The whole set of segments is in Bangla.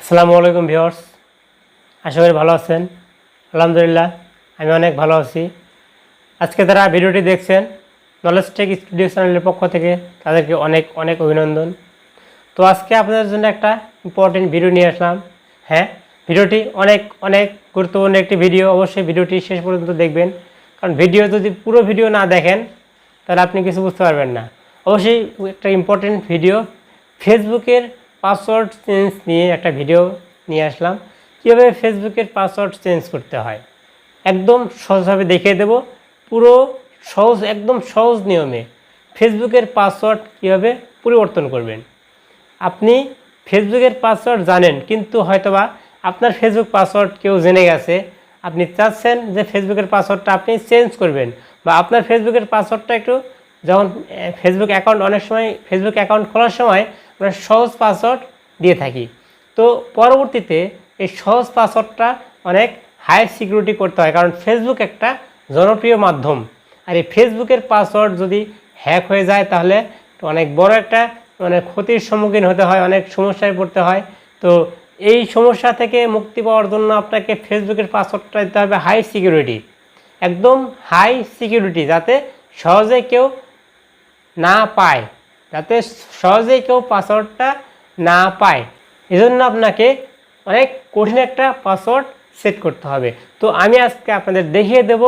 আসসালামু আলাইকুম ভিউয়ার্স। আশা করি ভালো আছেন। আলহামদুলিল্লাহ, আমি অনেক ভালো আছি। আজকে তারা ভিডিওটি দেখছেন নলেজ টেক স্টুডিও চ্যানেলের পক্ষ থেকে তাদেরকে অনেক অনেক অভিনন্দন। তো আজকে আপনাদের জন্য একটা ইম্পর্টেন্ট ভিডিও নিয়ে আসলাম। হ্যাঁ ভিডিওটি অনেক অনেক গুরুত্বপূর্ণ একটি ভিডিও অবশ্যই ভিডিওটি শেষ পর্যন্ত দেখবেন। কারণ ভিডিও যদি পুরো ভিডিও না দেখেন, তাহলে আপনি কিছু বুঝতে পারবেন না। অবশ্যই একটা ইম্পর্টেন্ট ভিডিও ফেসবুকের পাসওয়ার্ড চেঞ্জ নিয়ে একটা ভিডিও নিয়ে আসলাম। কীভাবে ফেসবুকের পাসওয়ার্ড চেঞ্জ করতে হয়? একদম সহজভাবে দেখিয়ে দেব। পুরো সহজ, একদম সহজ নিয়মে ফেসবুকের পাসওয়ার্ড কীভাবে পরিবর্তন করবেন? আপনি ফেসবুকের পাসওয়ার্ড জানেন, কিন্তু হয়তোবা আপনার ফেসবুক পাসওয়ার্ড কেউ জেনে গেছে। আপনি চাচ্ছেন যে ফেসবুকের পাসওয়ার্ডটা আপনি চেঞ্জ করবেন বা আপনার ফেসবুকের পাসওয়ার্ডটা একটু যখন ফেসবুক অ্যাকাউন্ট অনেক সময় ফেসবুক অ্যাকাউন্ট খোলার সময় আমরা সহজ পাসওয়ার্ড দিয়ে থাকি। তো পরবর্তীতে এই সহজ পাসওয়ার্ডটা অনেক হাই সিকিউরিটি করতে হয়, কারণ ফেসবুক একটা জনপ্রিয় মাধ্যম। আর এই ফেসবুকের পাসওয়ার্ড যদি হ্যাক হয়ে যায়, তাহলে অনেক বড় একটা মানে ক্ষতির সম্মুখীন হতে হয়, অনেক সমস্যায় পড়তে হয়। তো এই সমস্যা থেকে মুক্তি পাওয়ার জন্য আপনাকে ফেসবুকের পাসওয়ার্ডটা দিতে হবে হাই সিকিউরিটি একদম হাই সিকিউরিটি যাতে সহজে কেউ না পায়। যাতে সহজেই কেউ পাসওয়ার্ডটা না পায়। এজন্য আপনাকে অনেক কঠিন একটা পাসওয়ার্ড সেট করতে হবে। তো আমি আজকে আপনাদের দেখিয়ে দেব,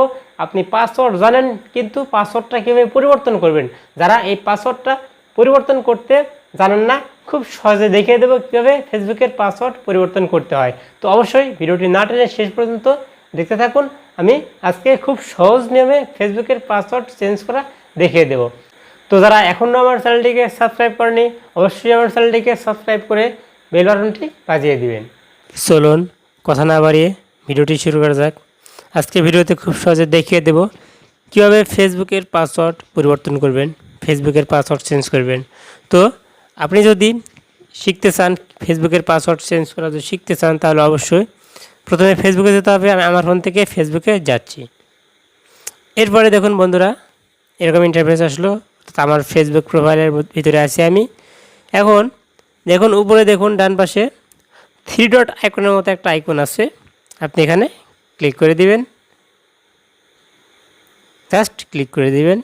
আপনি পাসওয়ার্ড জানেন কিন্তু পাসওয়ার্ডটা কীভাবে পরিবর্তন করবেন। যারা এই পাসওয়ার্ডটা পরিবর্তন করতে জানেন না, খুব সহজে দেখিয়ে দেবো কীভাবে ফেসবুকের পাসওয়ার্ড পরিবর্তন করতে হয়। তো অবশ্যই ভিডিওটি না টেনে শেষ পর্যন্ত দেখতে থাকুন। আমি আজকে খুব সহজ নিয়মে ফেসবুকের পাসওয়ার্ড চেঞ্জ করা দেখিয়ে দেবো। তো যারা এখনও আমার চ্যানেলটিকে সাবস্ক্রাইব করেনি, অবশ্যই আমার চ্যানেলটিকে সাবস্ক্রাইব করে বেল বাটনটি বাজিয়ে দিবেন। চলুন, কথা না বাড়িয়ে ভিডিওটি শুরু করা যাক। আজকে ভিডিওতে খুব সহজে দেখিয়ে দেব কীভাবে ফেসবুকের পাসওয়ার্ড পরিবর্তন করবেন, ফেসবুকের পাসওয়ার্ড চেঞ্জ করবেন। তো আপনি যদি শিখতে চান, ফেসবুকের পাসওয়ার্ড চেঞ্জ করা যদি শিখতে চান, তাহলে অবশ্যই প্রথমে ফেসবুকে যেতে হবে, আমি আমার ফোন থেকে ফেসবুকে যাচ্ছি। এরপরে দেখুন বন্ধুরা, এরকম ইন্টারফেস আসলো। আমার ফেসবুক প্রোফাইলের ভিতরে আছি আমি। এখন দেখুন, উপরে দেখুন, ডান পাশে থ্রি ডট আইকনের মতো একটা আইকন আছে। আপনি এখানে ক্লিক করে দিবেন। জাস্ট ক্লিক করে দিবেন।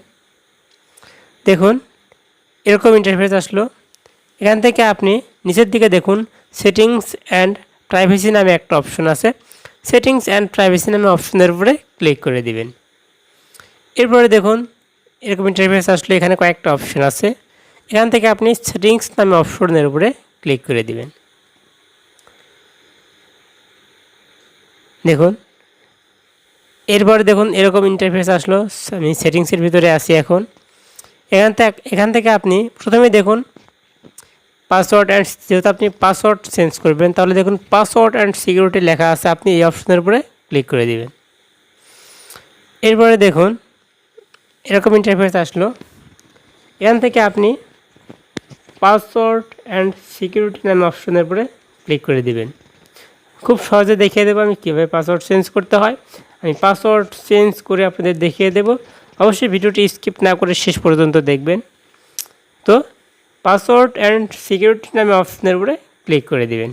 দেখুন, এরকম ইন্টারফেস আসলো। এখান থেকে আপনি নিচের দিকে দেখুন সেটিংস অ্যান্ড প্রাইভেসি নামে একটা অপশন আছে। সেটিংস অ্যান্ড প্রাইভেসি নামে অপশনের উপরে ক্লিক করে দিবেন। এরপরে দেখুন এরকম ইন্টারফেস আসলে এখানে কয়েকটা অপশন আছে। এখান থেকে আপনি সেটিংস নামে অপশনের উপরে ক্লিক করে দিবেন। দেখুন, এরপরে দেখুন এরকম ইন্টারফেস আসলো। আমি সেটিংসের ভিতরে আছি এখন। এখান থেকে এখান থেকে আপনি প্রথমে দেখুন পাসওয়ার্ড অ্যান্ড যেহেতু আপনি পাসওয়ার্ড চেঞ্জ করবেন, তাহলে দেখুন পাসওয়ার্ড অ্যান্ড সিকিউরিটি লেখা আছে। আপনি এই অপশনের উপরে ক্লিক করে দিবেন। এরপরে দেখুন এরকম ইন্টারফেস আসলো। এখান থেকে আপনি পাসওয়ার্ড অ্যান্ড সিকিউরিটি নামে অপশনের উপরে ক্লিক করে দিবেন। খুব সহজে দেখিয়ে দেবো আমি কীভাবে পাসওয়ার্ড চেঞ্জ করতে হয়। আমি পাসওয়ার্ড চেঞ্জ করে আপনাদের দেখিয়ে দেবো। অবশ্যই ভিডিওটি স্কিপ না করে শেষ পর্যন্ত দেখবেন। তো পাসওয়ার্ড অ্যান্ড সিকিউরিটি নামে অপশনের উপরে ক্লিক করে দিবেন।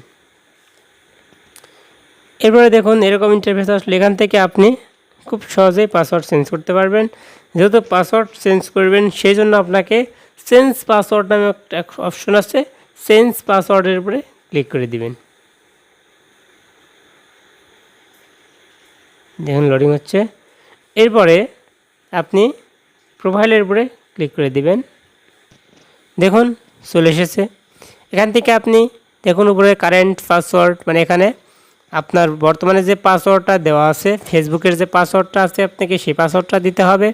এরপরে দেখুন এরকম ইন্টারফেস আসলে। এখান থেকে আপনি খুব সহজেই পাসওয়ার্ড চেঞ্জ করতে পারবেন। যেহেতু পাসওয়ার্ড চেঞ্জ করবেন, সেই জন্য আপনাকে চেঞ্জ পাসওয়ার্ড নামে একটা অপশন আছে। চেঞ্জ পাসওয়ার্ডের উপরে ক্লিক করে দিবেন। দেখুন লোডিং হচ্ছে। এরপরে আপনি প্রোফাইলের উপরে ক্লিক করে দিবেন। দেখুন, চলে এসেছে। এখান থেকে আপনি দেখুন, উপরে কারেন্ট পাসওয়ার্ড মানে এখানে আপনার বর্তমানে যে পাসওয়ার্ডটা দেওয়া আছে, ফেসবুকের যে পাসওয়ার্ডটা আছে, আপনাকে সেই পাসওয়ার্ডটা দিতে হবে।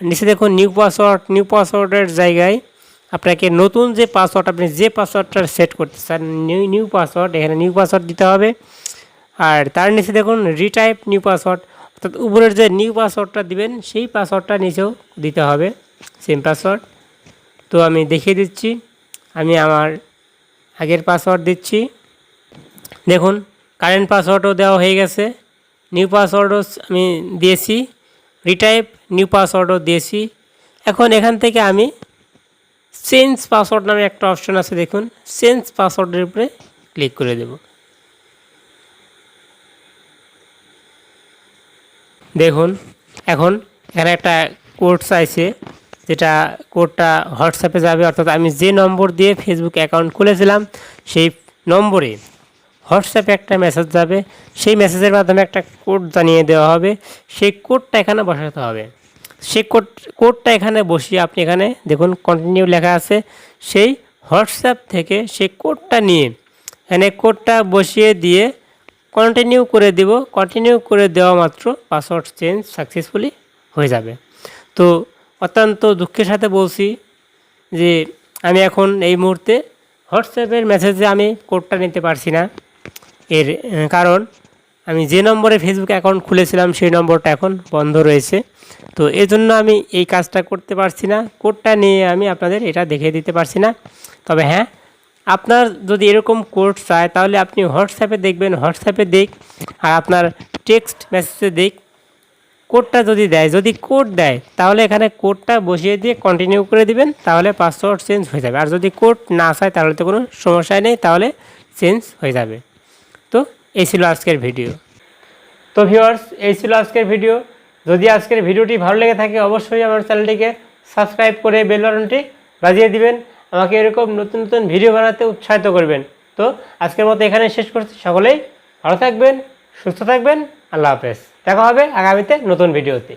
নিচে দেখুন নিউ পাসওয়ার্ড নিউ পাসওয়ার্ডের জায়গায় আপনাকে নতুন যে পাসওয়ার্ড আপনি যে পাসওয়ার্ডটা সেট করতে চান নিউ নিউ পাসওয়ার্ড এখানে নিউ পাসওয়ার্ড দিতে হবে। আর তার নিচে দেখুন রিটাইপ নিউ পাসওয়ার্ড অর্থাৎ উপরের যে নিউ পাসওয়ার্ডটা দিবেন, সেই পাসওয়ার্ডটা নিচেও দিতে হবে সেম পাসওয়ার্ড তো আমি দেখিয়ে দিচ্ছি, আমি আমার আগের পাসওয়ার্ড দিচ্ছি। দেখুন কারেন্ট পাসওয়ার্ডও দেওয়া হয়ে গেছে। নিউ পাসওয়ার্ডও আমি দিয়েছি। রিটাইপ, নিউ পাসওয়ার্ডও দিয়েছি। এখন এখান থেকে আমি চেঞ্জ পাসওয়ার্ড নামে একটা অপশন আছে দেখুন। চেঞ্জ পাসওয়ার্ডের উপরে ক্লিক করে দেব। দেখুন, এখন এখানে একটা কোড চাইছে যেটা কোডটা হোয়াটসঅ্যাপে যাবে। অর্থাৎ আমি যে নম্বর দিয়ে ফেসবুক অ্যাকাউন্ট খুলেছিলাম, সেই নম্বরে হোয়াটসঅ্যাপে একটা মেসেজ যাবে, সেই মেসেজের মাধ্যমে একটা কোড জানিয়ে দেওয়া হবে, সেই কোডটা এখানে বসাতে হবে। সেই কোড কোডটা এখানে বসিয়ে আপনি এখানে দেখুন কন্টিনিউ লেখা আছে, সেই হোয়াটসঅ্যাপ থেকে সেই কোডটা নিয়ে এখানে কোডটা বসিয়ে দিয়ে কন্টিনিউ করে দিব কন্টিনিউ করে দেওয়া মাত্র পাসওয়ার্ড চেঞ্জ সাকসেসফুলি হয়ে যাবে। তো অত্যন্ত দুঃখের সাথে বলছি যে আমি এখন এই মুহূর্তে হোয়াটসঅ্যাপের মেসেজে আমি কোডটা নিতে পারছি না। এর কারণ আমি যে নম্বরে ফেসবুক অ্যাকাউন্ট খুলেছিলাম সেই নম্বরটা এখন বন্ধ রয়েছে। তো এই জন্য আমি এই কাজটা করতে পারছি না। কোডটা নিয়ে আমি আপনাদের এটা দেখিয়ে দিতে পারছি না। তবে হ্যাঁ আপনার যদি এরকম কোড চায়, তাহলে আপনি হোয়াটসঅ্যাপে দেখবেন। হোয়াটসঅ্যাপে দেখ আর আপনার টেক্সট মেসেজে দেখ কোডটা যদি দেয়, যদি কোড দেয়, তাহলে এখানে কোডটা বসিয়ে দিয়ে কন্টিনিউ করে দিবেন, তাহলে পাসওয়ার্ড চেঞ্জ হয়ে যাবে। আর যদি কোড না চায়, তাহলে তো কোনো সমস্যাই নেই, তাহলে চেঞ্জ হয়ে যাবে। তো, এই ছিল আজকের ভিডিও। তো ভিউয়ার্স এই ছিল আজকের ভিডিও। যদি আজকের ভিডিওটি ভালো লেগে থাকে, অবশ্যই আমার চ্যানেলটিকে সাবস্ক্রাইব করে বেল বাটনটি বাজিয়ে দিবেন। আমাকে এরকম নতুন নতুন ভিডিও বানাতে উৎসাহিত করবেন। তো, আজকের মতো এখানে শেষ করছি। সকলেই ভালো থাকবেন, সুস্থ থাকবেন। আল্লাহ হাফেজ। দেখা হবে আগামীতে নতুন ভিডিওতে।